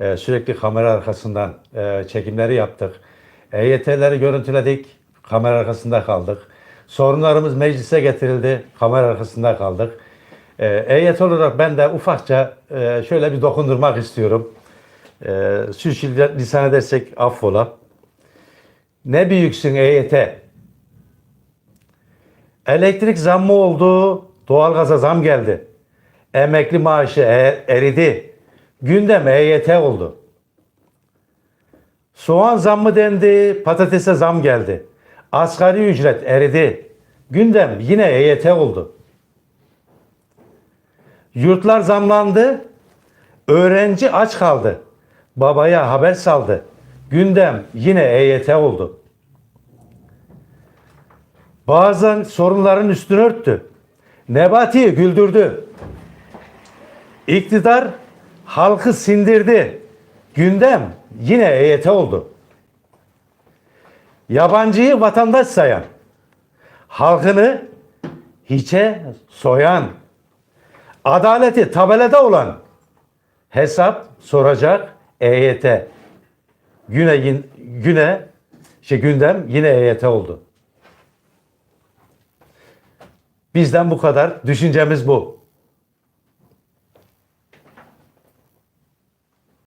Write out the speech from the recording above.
e, sürekli kamera arkasından e, çekimleri yaptık. EYT'leri görüntüledik, kamera arkasında kaldık. Sorunlarımız meclise getirildi, kamera arkasında kaldık. E, EYT olarak ben de ufakça e, şöyle bir dokundurmak istiyorum. E, Sürçülisan edersek affola. Ne büyüksün EYT? Elektrik zammı oldu, doğalgaza zam geldi. Emekli maaşı e- eridi. Gündem EYT oldu. Soğan zammı dendi, patatese zam geldi. Asgari ücret eridi. Gündem yine EYT oldu. Yurtlar zamlandı, öğrenci aç kaldı. Babaya haber saldı. Gündem yine EYT oldu. Bazen sorunların üstünü örttü. Nebati'yi güldürdü. İktidar halkı sindirdi. Gündem yine EYT oldu. Yabancıyı vatandaş sayan, halkını hiçe soyan, adaleti tabelada olan hesap soracak EYT. Güne, güne şey gündem yine EYT oldu. Bizden bu kadar. Düşüncemiz bu.